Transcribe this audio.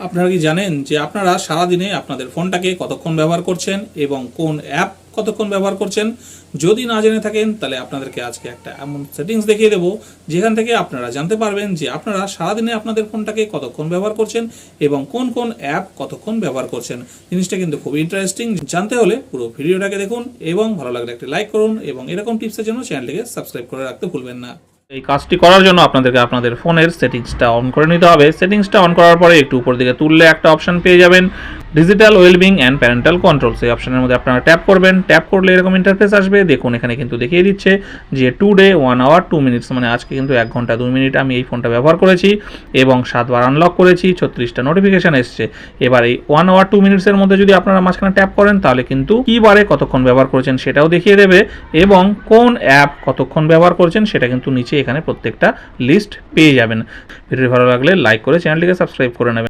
আপনারা কি জানেন যে আপনারা সারাদিনে আপনাদের ফোনটাকে কতক্ষণ ব্যবহার করছেন এবং কোন অ্যাপ কতক্ষণ ব্যবহার করছেন? যদি না জেনে থাকেন, তাহলে আপনাদেরকে আজকে একটা এমন সেটিংস দেখিয়ে দেবো, যেখান থেকে আপনারা জানতে পারবেন যে আপনারা সারাদিনে আপনাদের ফোনটাকে কতক্ষণ ব্যবহার করছেন এবং কোন কোন অ্যাপ কতক্ষণ ব্যবহার করছেন। জিনিসটা কিন্তু খুব ইন্টারেস্টিং জানতে হলে পুরো ভিডিওটাকে দেখুন এবং ভালো লাগলে একটা লাইক করুন এবং এরকম টিপসের জন্য চ্যানেলটিকে সাবস্ক্রাইব করে রাখতে ভুলবেন না। এই কাজটি করার জন্য আপনাদেরকে আপনাদের ফোনের সেটিংসটা অন করে নিতে হবে। সেটিংসটা অন করার পরে একটু উপর দিকে তুললে একটা অপশন পেয়ে যাবেন। Digital wellbeing and parental control সেই অপশনের মধ্যে আপনারা ট্যাপ করবেন। ট্যাপ করলে এরকম ইন্টারফেস আসবে। দেখুন, এখানে কিন্তু দেখিয়ে দিচ্ছে যে today one hour two minutes মানে আজকে কিন্তু এক ঘণ্টা দুই মিনিট আমি এই ফোনটা ব্যবহার করেছি এবং সাতবার আনলক করেছি, ছত্রিশটা নোটিফিকেশান এসছে। এবার এই ওয়ান আওয়ার টু মিনিটসের মধ্যে যদি আপনারা মাঝখানে ট্যাপ করেন, তাহলে কিন্তু কি বারে কতক্ষণ ব্যবহার করেছেন সেটাও দেখিয়ে দেবে এবং কোন অ্যাপ কতক্ষণ ব্যবহার করেছেন সেটা কিন্তু নিচে এখানে প্রত্যেকটা লিস্ট পেয়ে যাবেন। ভিডিও ভালো লাগলে লাইক করে চ্যানেলটিকে সাবস্ক্রাইব করে নেবেন।